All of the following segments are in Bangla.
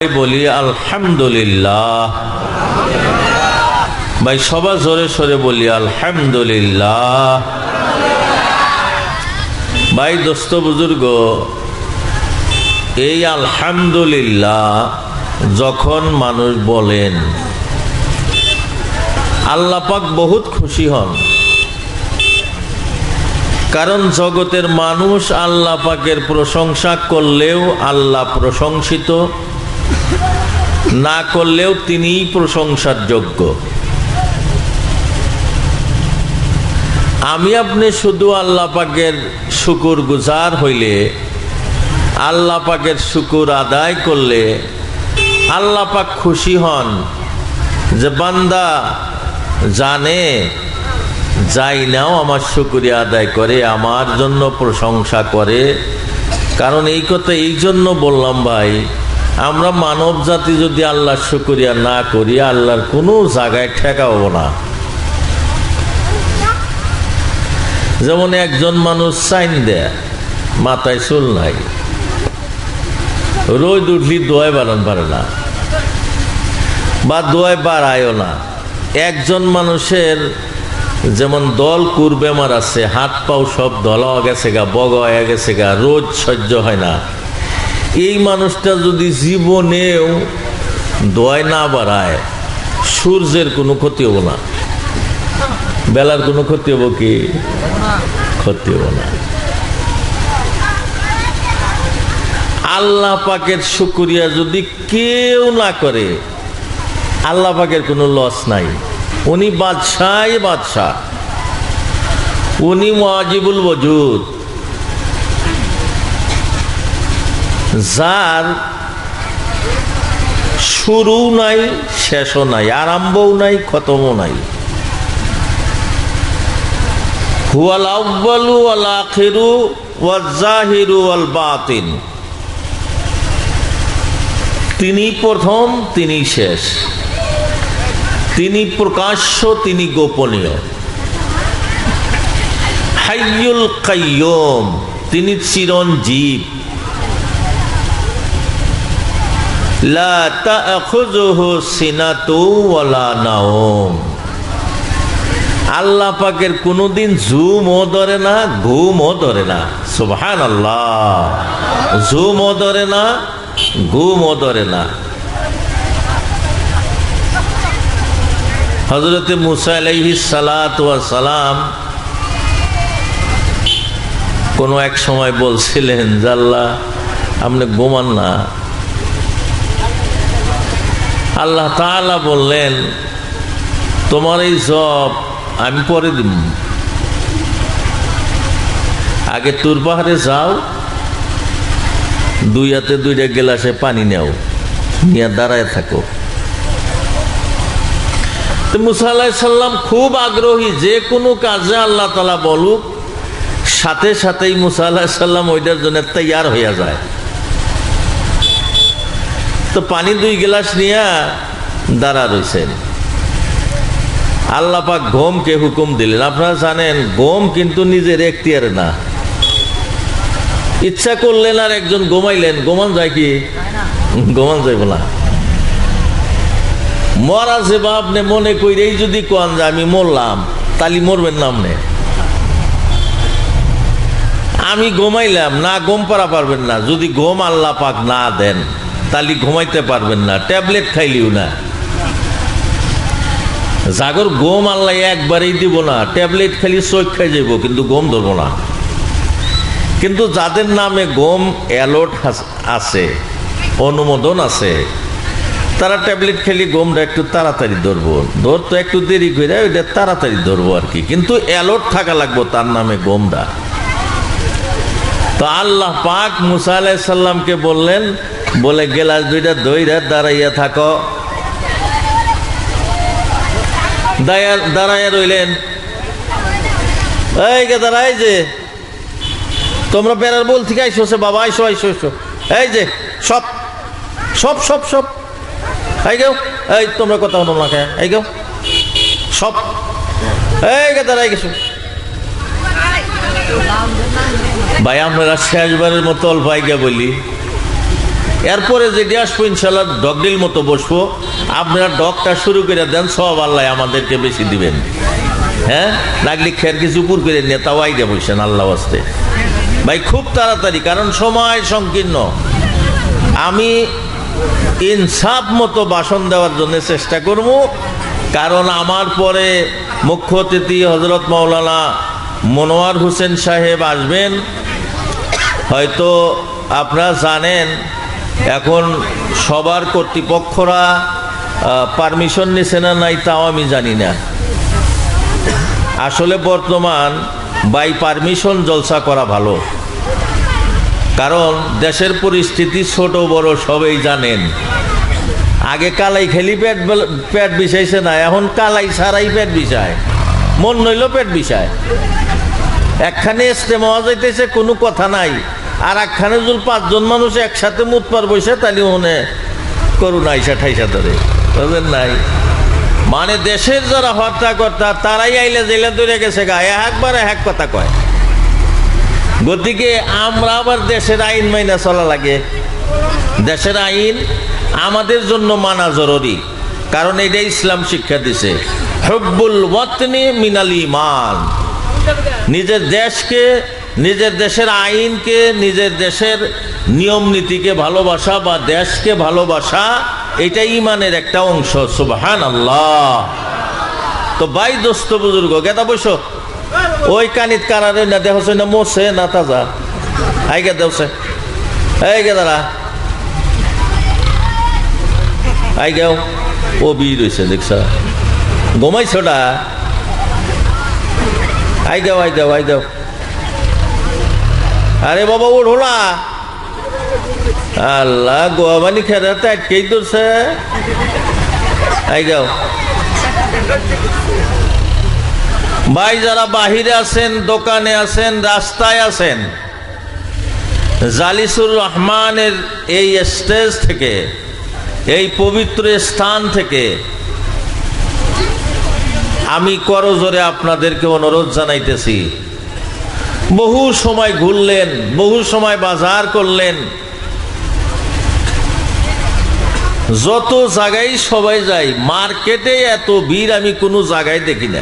বলি, আলহামদুলিল্লাহ। ভাই, সবার জোরে সরে বলি, আলহামদুলিল্লাহ। ভাই, দোস্ত বুজুর্গ, এই আলহামদুলিল্লাহ যখন মানুষ বলেন, আল্লাহ পাক বহুত খুশি হন। কারণ জগতের মানুষ আল্লাহ পাকের প্রশংসা করলেও আল্লাহ প্রশংসিত। না করলেও তিনিই প্রশংসার যোগ্য আমি আপনি শুধু আল্লাহ পাকের শুকুর গুজার হইলে, আল্লাহ পাকের শুকুর আদায় করলে আল্লাহ পাক খুশি হন যে বান্দা জানে, যাই নাও আমার শুকুরিয়া আদায় করে, আমার জন্য প্রশংসা করে। কারণ এই কথা এই জন্য বললাম ভাই আমরা মানব জাতি যদি আল্লাহ শুকুরিয়া না করি, আল্লাহর কোনো জায়গায় ঠেকাবো না। যেমন একজন মানুষ সাইন দেয়, মাথায় চুল নাই। রোদ উঠলি দোয়াই বাড়ান পারে না, বা দোয়াই বাড়ায়ও না। একজন মানুষের যেমন দল কুর বেমার আছে হাত পাও সব দলা গেছে গা, বগ হয়ে গেছে গা রোজ সহ্য হয় না। এই মানুষটা যদি জীবনেও দোয়াই না বাড়ায়, সূর্যের কোনো ক্ষতি হব না। বেলার কোনো ক্ষতি হব কি? ক্ষতি হব না। আল্লাহ পাকের শুকুরিয়া যদি কেউ না করে, আল্লাহ পাকের কোনো লস নাই। উনি বাদশাহ বাদশাহ। উনি মজিবুল বজুদ যার শুরু নাই, শেষও নাই, আরম্ভও নাই, খতমও নাই। জাহিরু বাতিন। তিনি প্রথম, তিনি শেষ। তিনি প্রকাশ্য, তিনি গোপনীয়। হাইয়ুল কাইয়ুম, তিনি চিরঞ্জীব। আল্লাহ পাকের কোনোদিন ঝুমও ধরে না, ঘুমও ধরে না। সুবহান আল্লাহ ঝুমও ধরে না, ঘুমও ধরে না। হজরতে মুসা সালাম কোনো এক সময় বলছিলেন, জাল্লা, আপনি ঘুমান না। আল্লাহ তাআলা বললেন, তোমার এই জব আমি পরে দিব। আগে তুর পাহাড়ে যাও, দুই হাতে দুইটা গেলাসে পানি নেও, নিয়ে দাঁড়ায় থাকো। তো মুসা সাল্লাম খুব আগ্রহী, যে কোনো কাজে আল্লাহ তালা বলুক, সাথে সাথেই মুসা সাল্লাম ওইটার জন্য তৈয়ার হইয়া যায়। তো পানি দুই গেলাস নিয়ে দাঁড়া রয়েছেন আল্লাপাক পাক ঘোমকে হুকুম দিলেন। আপনারা জানেন, ঘোম কিন্তু নিজের এখতিয়ার না। ইচ্ছা করলেন আর একজন ঘুমাইলেন, ঘুমান যায় কি? ঘুমান যাইব না। মরা যে আপনি মনে কইরেই যদি কোন যে আমি মরলাম, তালি মরবেন না আপনি। আমি ঘুমাইলাম, না ঘুম পারা পারবেন না। যদি ঘুম আল্লাহ পাক না দেন তালি ঘুমাইতে পারবেন না, ট্যাবলেট খাইলিও না। জাগর গম আল্লাহ একবারেই দিব না, ট্যাবলেট খালি চোখ খাই যাব কিন্তু গম ধরবো না। কিন্তু যাদের নামে গম অ্যালোট আছে, অনুমোদন আছে, তারা ট্যাবলেট খেলি গমটা একটু তাড়াতাড়ি ধরবো। ধরতো একটু দেরি করে ওইটা তাড়াতাড়ি ধরবো আর কি, কিন্তু অ্যালোট থাকা লাগবো তার নামে গমটা তো আল্লাহ পাক মুসা আলাইসাল্লামকে বললেন বলে গেলাস দুইটা দইরা দাঁড়াইয়া থাকো। দাঁড়াইয়া রইলেন। এই গে দাঁড়াই যে। তোমরা বেড়ার বল থেকে আইসো, সে বাবা, আইসো আইসো আইসো। এই যে, সব সব সব সব। এই গেও, এই তোমরা কথা হলো না কে এই গেও। সব। এই গে দাঁড়াই গেছো। ভাই আমরা শেষবারের মতো অল্প আইগা বলি। এরপরে যেটি আসব, ইনশাল্লাহ ডগডিল মতো বসবো। আপনারা ডগটা শুরু করে দেন, সব আল্লাহ আমাদেরকে বেশি দিবেন। হ্যাঁ? লাগলি কিছু উপর করে নিয়ে তাও আইডিয়া বসছেন আল্লাহ আসতে ভাই, খুব তাড়াতাড়ি, কারণ সময় সংকীর্ণ। আমি ইনসাফ মতো ভাষণ দেওয়ার জন্য চেষ্টা করব, কারণ আমার পরে মুখ্য অতিথি হজরত মাওলানা মনোয়ার হোসেন সাহেব আসবেন। হয়তো আপনারা জানেন এখন সবার কর্তৃপক্ষরা পারমিশন নিছে না, নাই তাও আমি জানি না। আসলে বর্তমান বাই পারমিশন জলসা করা ভালো। কারণ দেশের পরিস্থিতি ছোট, বড়, সবাই জানেন। আগে কালাই খেলি পেট পেট বিষাইছে না, এখন কালাই ছাড়াই পেট বিষায়। মন নইল পেট বিষায়। একখানে ইস্তেমা যাইতেছে, কোনো কথা নাই। আর একখানে যদি পাঁচজন মানুষ একসাথে মুতপার বসে, তাহলে মনে করুন আইসা ঠাইসা ধরে। বুঝলেন নাই? মানে দেশের যারা হত্যা কর্তা তারাই আইলে জেলে ধরে গেছে গা। একবার এক কথা কয়। গতিকে আমরা আবার দেশের আইন মাইনা চলা লাগে? দেশের আইন আমাদের জন্য মানা জরুরি, কারণ এটা ইসলাম শিক্ষা দিছে। হব্বুল ওয়াতনি মিনাল ইমান। নিজের দেশকে নিজের দেশের আইনকে, নিজের দেশের নিয়ম নীতিকে ভালোবাসা বা দেশকে ভালোবাসা, এটা ইমানের একটা অংশ সুবহান আল্লাহ তো বাই দোস্ত বুজুর্গ গেতা বসো ওই কানিত কানারে না দেহ না মোছে না তাজা? আই গে দেওছে এই গে দাঁড়া আই গেও। ও বি রয়েছে দেখছ? ঘুমাইছটা আই দেও আই দেও আই দেও আরে বাবা ওঠো না। আল্লাহ গোয়াবানি খেতে আটকেই ধরছে। ভাই, যারা বাহিরে আছেন, দোকানে আছেন, রাস্তায় আছেন, জালিসুর রহমানের এই স্টেজ থেকে, এই পবিত্র স্থান থেকে, আমি করজোরে আপনাদেরকে অনুরোধ জানাইতেছি বহু সময় ঘুরলেন, বহু সময় বাজার করলেন। যত জায়গায় সবাই যায়, মার্কেটে এত ভিড় আমি কোনো জায়গায় দেখি না।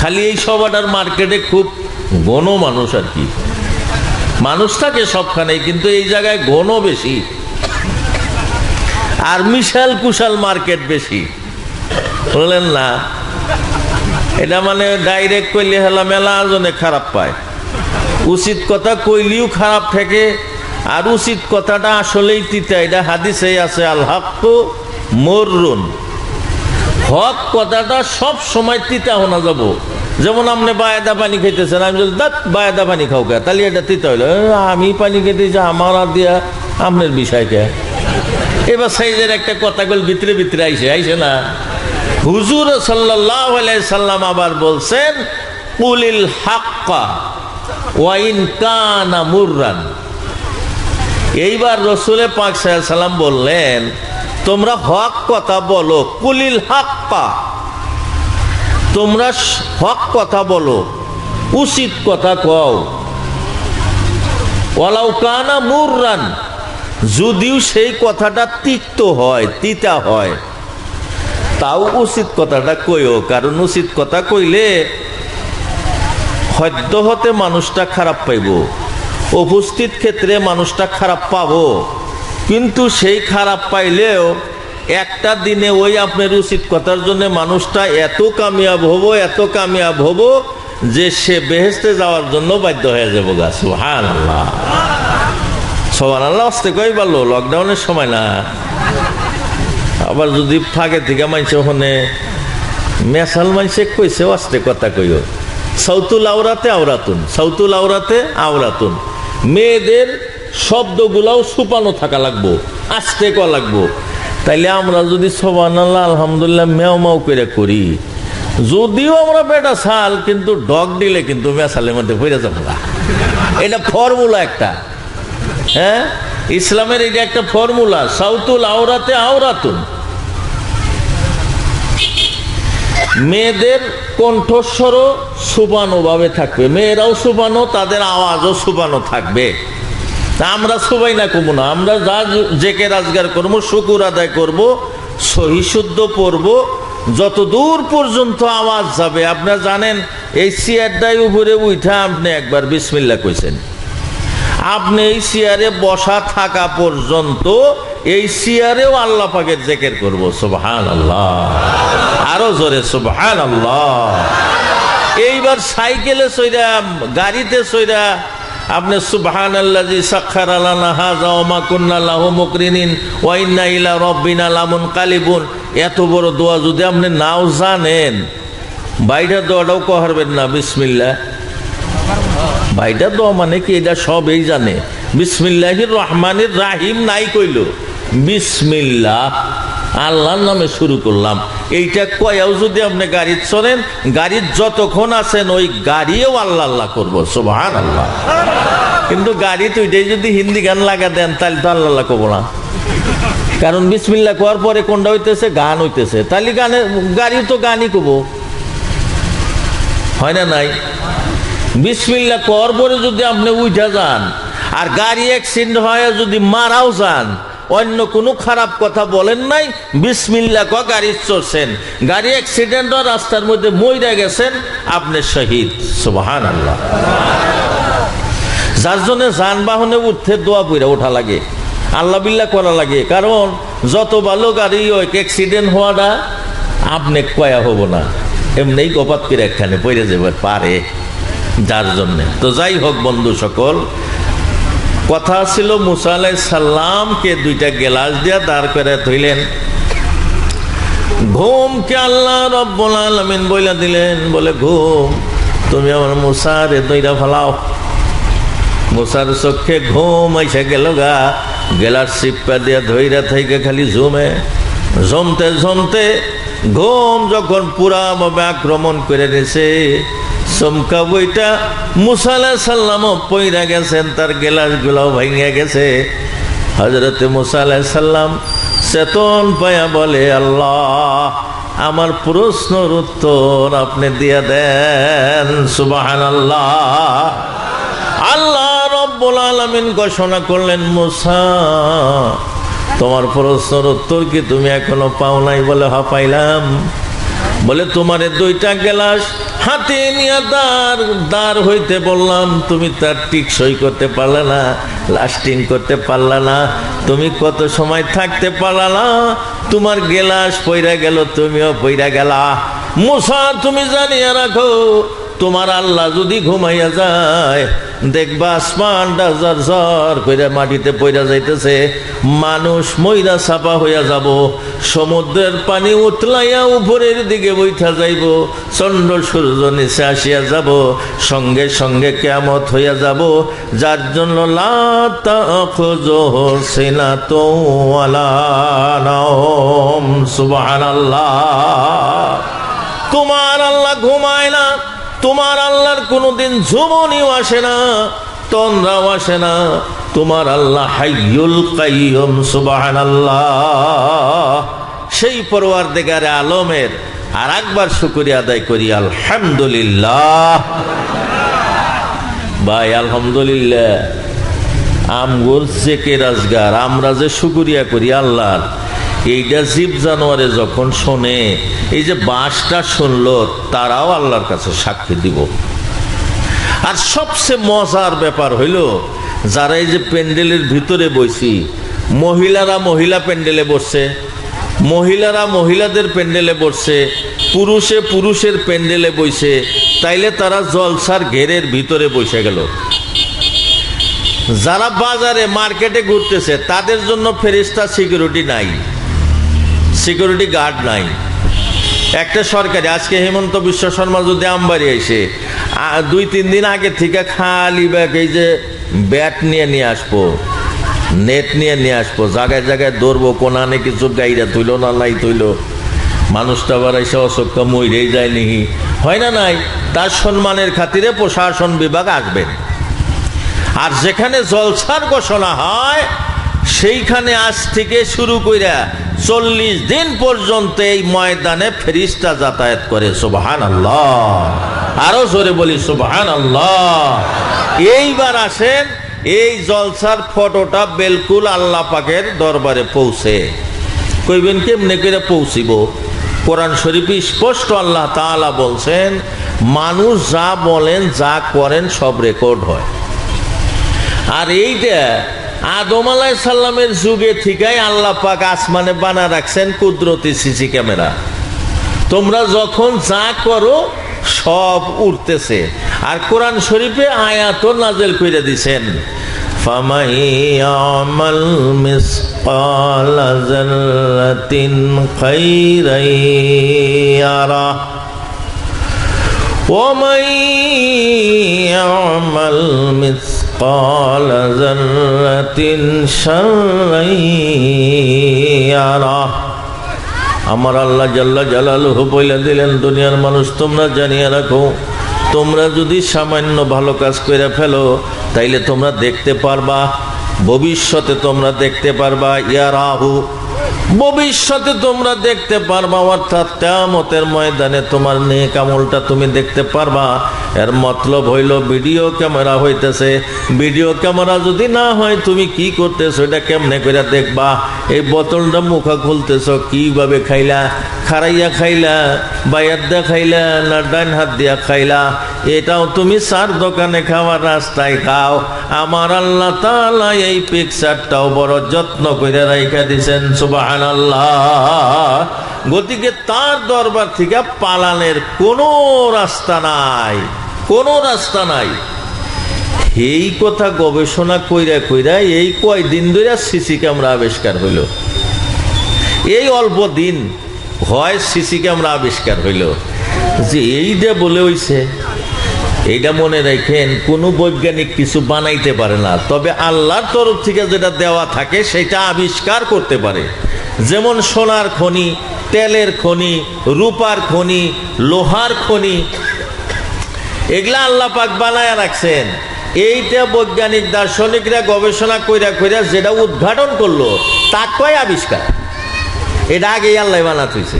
খালি এই সবাটার মার্কেটে খুব ঘন মানুষ আর কি। মানুষ থাকে সবখানে, কিন্তু এই জায়গায় ঘন বেশি। আর মিশাল কুশাল মার্কেট বেশি। বললেন, না এটা মানে ডাইরেক্ট কইলে হেলা মেলা জনে খারাপ পায়। উচিত কথা কইলেও খারাপ থাকে আর উচিত কথাটা আসলেই তিতা। এটা হাদিসে আছে আল হক তো মররুন। হক কথাটা সব সময় তিতা হোনা যাব। যেমন আপনি বায়দা পানি খাইতেছেন, আমি যদি দাঁত বায়দা পানি খাও কে, তাহলে এটা তিতা হইল। আমি পানি খেতেছি আমার আর দিয়া আপনার বিষয় কে? এবার সাইজের একটা কথা কল ভিতরে ভিতরে আইসে আইসে না? হুজুর সাল্লাহ সাল্লাম আবার বলছেন, কুলিল হাক্কা ওয়াইন কানা মুররান। এইবার রসুলে পাক সাল্লাম বললেন, তোমরা হক কথা বলো, কুলিল হাক্কা। তোমরা হক কথা বলো, উচিত কথা কও। ওয়ালাউ কানা মুররান, যদিও সেই কথাটা তিক্ত হয়, তিতা হয়। তাও উচিত কথাটা কইও কারণ উচিত কথা কইলে সদ্য হতে মানুষটা খারাপ পাইব, উপস্থিত ক্ষেত্রে মানুষটা খারাপ পাবো, কিন্তু সেই খারাপ পাইলেও একটা দিনে ওই আপনার উচিত কথার জন্য মানুষটা এত কামিয়াব হব, এত কামিয়াব হব, যে সে বেহেস্তে যাওয়ার জন্য বাধ্য হয়ে যাব গাছ হান আল্লাহ আল্লাহ আসতে কই পারল লকডাউনের সময় না। আবার যদি ফাঁকে থেকে মানছে ওখানে মেসাল মানছে কইছে আসতে কথা কইও। সৌতুল আওরাতে আওরাতুন সৌতুল আওরাতে আওরাতুন। মেয়েদের শব্দগুলাও সুপানো থাকা লাগবো, আস্তে ক লাগবো। তাইলে আমরা যদি সবান আল্লাহ আলহামদুলিল্লাহ, মেও মাও করে করি। যদিও আমরা বেটা সাল, কিন্তু ডগ দিলে কিন্তু মেসালের মধ্যে ফিরে যাব না। এটা ফর্মুলা একটা। হ্যাঁ? ইসলামের এটা একটা ফর্মুলা, সাউতুল আওরাতে আওরাতুন। মেয়েদের কণ্ঠস্বরও সুবানো ভাবে থাকবে। মেয়েরাও সুবানো, তাদের আওয়াজও সুবানো থাকবে। আমরা সবাই না কমু না, আমরা যা জেকে রাজগার করব, শুকুর আদায় করব, সহি শুদ্ধ পড়ব, যত দূর পর্যন্ত আওয়াজ যাবে। আপনারা জানেন, এই চেয়ারটাই উপরে উঠা আপনি একবার বিসমিল্লা কইছেন। আপনি এই চেয়ারে বসা থাকা পর্যন্ত এই চেয়ারেও আল্লাহ পাকের জেকের করব সুবহান আল্লাহ আরও জোরে সুবহান আল্লাহ এইবার সাইকেলে সইরা, গাড়িতে সইরা, আপনি সুবহান কালিবুন এত বড় দোয়া যদি আপনি নাও জানেন, বাইরে দোয়াটাও কহারবেন না, বিসমিল্লাহ। ভাইটা দোয়া মানে কি? এটা সবই জানে। বিসমিল্লাহির রহমানির রাহিম নাই কইল। বিসমিল্লাহ। আল্লাহর নামে শুরু করলাম। এইটা কয়াও যদি আপনি গাড়ির চলেন গাড়ির যতক্ষণ আছেন ওই গাড়িও আল্লাহ আল্লাহ করব সোভান আল্লাহ কিন্তু গাড়ি তো এটাই যদি হিন্দি গান লাগা দেন, তাহলে তো আল্লাহ আল্লাহ করব না। কারণ বিসমিল্লা করার পরে কোনটা হইতেছে? গান হইতেছে। তাহলে গানে, গাড়ি তো গানই কবো হয় না নাই? বিসমিল্লা কর পরে যদি আপনি উঠা যান, আর গাড়ি অ্যাক্সিডেন্ট হয় যদি মারাও যান অন্য কোনো খারাপ কথা বলেন নাই। বিসমিল্লা ক, গাড়ি চড়ছেন গাড়ি অ্যাক্সিডেন্ট রাস্তার মধ্যে মইরা গেছেন। আপনি শহীদ সুবহান আল্লাহ যার জন্য যানবাহনে উঠতে দোয়া পইরা ওঠা লাগে। আল্লাহ বিল্লাহ করা লাগে। কারণ, যত ভালো গাড়ি হয় অ্যাক্সিডেন্ট হওয়াটা আপনি কয়া হব না। এমনি কপাত একখানে পড়ে যাবে পারে। যার জন্যে। তো যাই হোক বন্ধু সকল কথা ছিল, মুসা আলাই সাল্লামকে দুইটা গেলাস দিয়া দাঁড় করে ধইলেন ঘুমকে আল্লাহ রব্বুল আলমিন বইলা দিলেন, বলে, ঘুম, তুমি আমার মুসারে দইরা ফেলাও। মুসার চোখে ঘুম আইসা গেল গা, গেলার সিপ্পা দিয়া ধইরা থেকে খালি ঝুমে। জমতে জমতে ঘুম যখন পুরাভাবে আক্রমণ করে নিছে চমকা বইটা মুসাল্লাহ সাল্লামও পইরা গেছেন, তার গেলাস গুলাও ভাঙিয়া গেছে। হজরতে মুসাল্লাহ সাল্লাম চেতন পায়া বলে, আল্লাহ, আমার প্রশ্নর উত্তর আপনি দিয়া দেন সুবাহান আল্লাহ আল্লাহ রব্বুল আলমিন ঘোষণা করলেন, মুসা, তোমার প্রশ্নর উত্তর কি তুমি এখনও পাও নাই বলে হা পাইলাম বলে, তোমার দুইটা গেলাস হাতে নিয়ে দাঁড় দাঁড় হইতে বললাম, তুমি তার টিকসই করতে পারলে না, লাস্টিং করতে পারলে না, তুমি কত সময় থাকতে পারলা না, তোমার গেলাস পইরা গেল, তুমিও পইরা গেলা। মুসা, তুমি জানিয়ে রাখো তোমার আল্লাহ যদি ঘুমাইয়া যায়, দেখবা আসমানটা জর জর কইরা মাটিতে পইরা যাইতেছে। মানুষ ময়রা ছাপা হইয়া যাব, সমুদ্রের পানি উতলাইয়া উপরের দিকে বইঠা যাইব, চন্দ্র সূর্য নিচে আসিয়া যাব, সঙ্গে সঙ্গে কেমত হইয়া যাব। যার জন্য তোমার আল্লাহ ঘুমায় না তোমার আল্লাহর কোনোদিন ঝুমনিও আসে না, তন্দ্রাও আসে না। তোমার আল্লাহ হাইয়ুল কাইয়ুম, সুবহানাল্লাহ। সেই পরওয়ার দেগারে আলমের আর একবার শুকরিয়া আদায় করি, আলহামদুলিল্লাহ। ভাই, আলহামদুলিল্লাহ। আমগোর জেকে রাজগার আমরা যে শুকরিয়া করি আল্লাহর এইটা জীব জানোয়ারে যখন শোনে, এই যে বাঁশটা শুনলো, তারাও আল্লাহর কাছে সাক্ষী দিব। আর সবচেয়ে মজার ব্যাপার হইল, যারা এই যে প্যান্ডেলের ভিতরে বসি মহিলারা মহিলা প্যান্ডেলে বসছে, মহিলারা মহিলাদের প্যান্ডেলে বসছে, পুরুষে পুরুষের প্যান্ডেলে বসে তাইলে তারা জলসার ঘেরের ভিতরে বসে গেল। যারা বাজারে, মার্কেটে ঘুরতেছে, তাদের জন্য ফেরিস্তা সিকিউরিটি নাই। সিকিউরিটি গার্ড নাই। একটা সরকারি, আজকে হেমন্ত বিশ্ব শর্মা যদি আমবাড়ি এসে দুই, তিন দিন আগে থেকে খালি ব্যাগ, এই যে ব্যাট নিয়ে নিয়ে আসব, নেট নিয়ে নিয়ে আসব, জায়গায় জায়গায় দৌড়বো কোনানে কিছু গাইরা তুইলো না নাই তুইলো মানুষটা আবার এসে অসক্ষ মইরেই যায় নিহি। হয় না নাই? তার সম্মানের খাতিরে প্রশাসন বিভাগ আসবেন আর যেখানে জলসার ঘোষণা হয় সেইখানে আজ থেকে শুরু কইরা চল্লিশ দিন পর্যন্ত এই ময়দানে ফেরিস্তা যাতায়াত করে। সুবাহান আল্লাহ আরও জোরে বলি সুবাহান আল্লাহ এইবার আসেন, এই জলসার ফটোটা বেলকুল আল্লাহ পাকের দরবারে পৌঁছে। কইবেন, কেমনে করে পৌঁছিব? কোরআন শরীফে স্পষ্ট আল্লাহ তাআলা বলছেন, মানুষ যা বলেন, যা করেন সব রেকর্ড হয়। আর এইটা আদম আলাই সাল্লামের যুগে থেকেই আল্লাহ পাক আসমানে বানা রাখছেন কুদরতি সিসি ক্যামেরা। তোমরা যখন যা করো, সব উঠতেছে আর কোরআন শরীফে আয়াত নাজেল করে দিছেন। ও আমল মিস ذَرَّةٍ خَيْرًا يَرَهُ ومن يعمل مثقال ذرة شرا يره আমার আল্লাহ জাল্লা জালালুহু বলে দিলেন দুনিয়ার মানুষ তোমরা জানিয়ে রাখো তোমরা যদি সামান্য ভালো কাজ করে ফেলো তাইলে তোমরা দেখতে পারবা ভবিষ্যতে তোমরা দেখতে পারবা ইয়ারাহু ভবিষ্যতে তোমরা দেখতে পারবা অর্থাৎ কেয়ামতের ময়দানে তোমার নেক আমলটা তুমি দেখতে পারবা এর মতলব হইল ভিডিও ক্যামেরা হইতেছে। ভিডিও ক্যামেরা যদি না হয়, তুমি কি করতেছো? এটা কেমনে করে দেখবা? এই বোতলটা মুখা খুলতেছ, কীভাবে খাইলা? খারাইয়া খাইলা বাইয়ার দিয়া খাইলা, না ডাইন হাত দিয়া খাইলা? এটাও তুমি সার দোকানে খাওয়ার রাস্তায় খাও। আমার আল্লাহ তালা এই পিকচারটাও বড় যত্ন করে রাইখা দিছেন সুবাহান গতিকে তার দরবার থেকে পালানের কোনো রাস্তা নাই। কোনো রাস্তা নাই। এই কথা গবেষণা কইরা কইরা এই কয়দিন ধরে সিসি ক্যামেরা আবিষ্কার হইল। এই অল্প দিন হয় সিসি ক্যামেরা আবিষ্কার হইল। যে এই যে বলে হইছে এইটা মনে রাখেন কোনো বৈজ্ঞানিক কিছু বানাইতে পারে না। তবে আল্লাহর তরফ থেকে যেটা দেওয়া থাকে, সেটা আবিষ্কার করতে পারে। যেমন সোনার খনি, তেলের খনি, রূপার খনি, লোহার খনি এগুলা আল্লাহ পাক বানায় রাখছেন। এইটা বৈজ্ঞানিক দার্শনিকরা গবেষণা কইরা কইরা যেটা উদ্ঘাটন করল, তা কয় আবিষ্কার? এটা আগেই আল্লাহ বানাতে হইছে।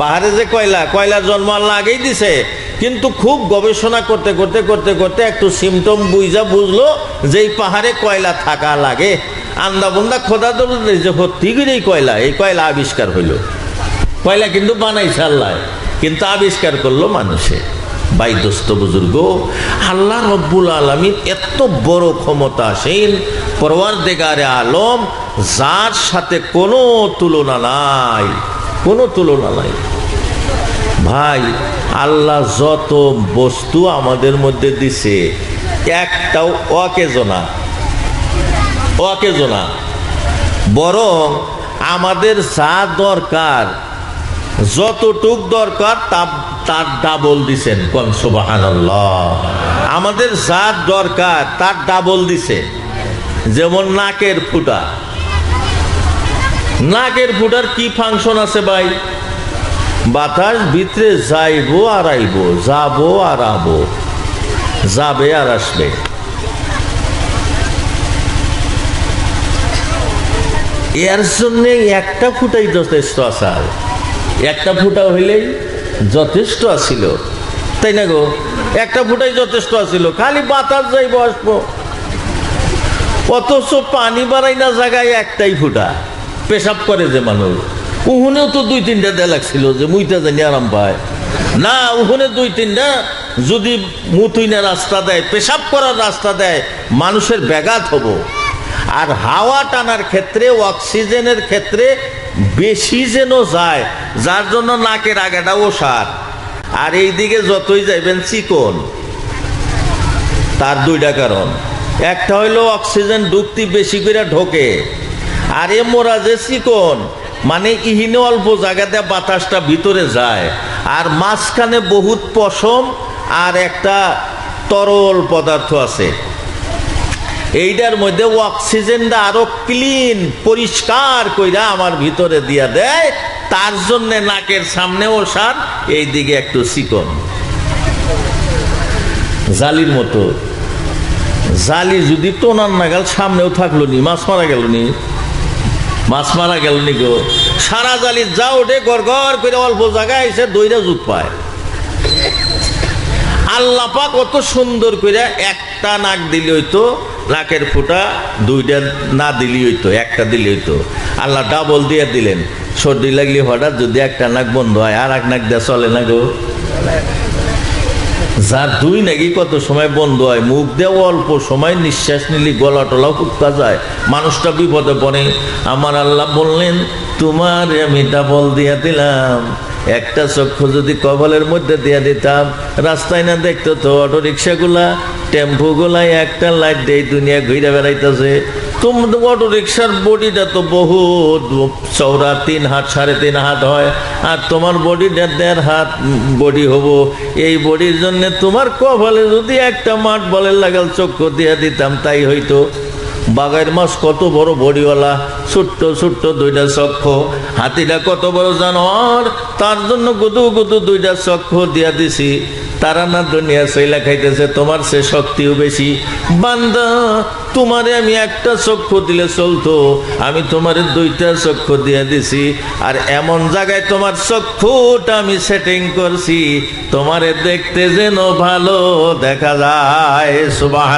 পাহাড়ে যে কয়লা, কয়লার জন্ম আল্লাহ আগেই দিছে। কিন্তু খুব গবেষণা করতে করতে করতে করতে একটু সিমটম বুঝা বুঝলো যে এই পাহাড়ে কয়লা থাকা লাগে। আন্দা বন্দা খোদা তো যে সত্যি এই কয়লা এই কয়লা আবিষ্কার হইল। কয়লা কিন্তু বানাইছে আল্লাহ, কিন্তু আবিষ্কার করল মানুষে। বাই দোস্ত, বুজুর্গ, আল্লাহ রব্বুল আলমিন এত বড় ক্ষমতাসীন পরওয়ার দেগারে আলম, যার সাথে কোনো তুলনা নাই, কোনো তুলনা নাই। ভাই, আল্লাহ যত বস্তু আমাদের মধ্যে দিছে, একটাও অকেজনা অকেজনা বরং আমাদের যা দরকার, যতটুক দরকার তার ডাবল দিছেন। কনসবাহান আমাদের যা দরকার, তার ডাবল দিছে। যেমন নাকের ফুটা। নাকের ফুটার কি ফাংশন আছে ভাই? বাতাস ভিতরে যাইবো আর আইব, যাব আর যাবে আর আসবে। এর জন্য একটা ফুটাই যথেষ্ট আসার একটা ফুটা হইলেই যথেষ্ট আসিল তাই না গো? একটা ফুটাই যথেষ্ট আসিল খালি বাতাস যাইব আসব অথচ পানি বাড়াই না জায়গায় একটাই ফুটা। পেশাব করে যে মানুষ। উহুনেও তো দুই তিনটা দেয়া লাগছিল যে মুইটা জানি আরাম পায়। না, উহুনে দুই তিনটা। যদি মুতুইনা রাস্তা দেয়, পেশাব করার রাস্তা দেয়, মানুষের ব্যাঘাত হব। আর হাওয়া টানার ক্ষেত্রে, অক্সিজেনের ক্ষেত্রে বেশি যেন যায়, যার জন্য নাকের আগাটা ওষার। আর এই দিকে যতই যাইবেন চিকন, তার দুইটা কারণ। একটা হইল অক্সিজেন ঢুকতি বেশি করে ঢোকে। আর এ মোরা যে চিকন মানে ইহিনে অল্প জায়গাতে বাতাসটা ভিতরে যায়। আর মাঝখানে বহুত পশম আর একটা তরল পদার্থ আছে। এইটার মধ্যে অক্সিজেনটা আরও ক্লিন, পরিষ্কার কইরা আমার ভিতরে দিয়া দেয়। তার জন্য নাকের সামনে ওষার এই দিকে একটু চিকন। জালির মতো। জালি যদি টোনার নাগাল সামনেও থাকল নি, মাছ মারা গেল নি? মাছ মারা গেল নি গো। সারা জালি যাও ওঠে গড় করে অল্প জায়গায় এসে দইরা জুত পায়। আল্লাপা কত সুন্দর করে একটা নাক দিলে হইতো, নাকের ফুটা দুইটা না দিলি হইতো, একটা দিলি হইতো। আল্লাহ ডাবল দিয়ে দিলেন। সর্দি লাগলে হঠাৎ যদি একটা নাক বন্ধ হয় আর এক নাক দেওয়া চলে না গো? যার দুই নাকি কত সময় বন্ধ হয়, মুখ দেওয়া অল্প সময় নিঃশ্বাস নিলে গলা টলাও ফুটকা যায় মানুষটা বিপদে পড়ে। আমার আল্লাহ বললেন, তোমার আমি ডাবল দিয়া দিলাম। একটা চক্ষু যদি কবলের মধ্যে দিয়ে দিতাম, রাস্তায় না দেখতো তো অটো রিক্সাগুলা টেম্পুগুলাই একটা লাইট দিয়ে দুনিয়া ঘুরে বেড়াইতেছে। তোমার অটো রিক্সার বডিটা তো বহুত চৌড়া তিন হাত, সাড়ে তিন হাত হয়, আর তোমার বডিটা দেড় হাত বডি হব। এই বডির জন্য তোমার কপালে যদি একটা মাঠ বলের লাগাল চক্ষু দিয়ে দিতাম, তাই হইতো। বাগাইর মাছ কত বড় বডিওয়ালা, ছোট্ট ছোট্ট দুইটা চক্ষ। হাতিটা কত বড় জানোয়ার, তার জন্য গুদু গুদু দুইটা চক্ষ দিয়া দিছি। তারা না দুনিয়া শৈলা খাইতেছে, তোমার সে শক্তিও বেশি। বান্দা, তোমারে আমি একটা চক্ষু দিলে চলতো, আমি তোমারে দুইটা চক্ষু দিয়ে দিছি। আর এমন জায়গায় তোমার চক্ষুটা আমি সেটিং করছি, তোমারে দেখতে যেন ভালো দেখা যায় সুবাহ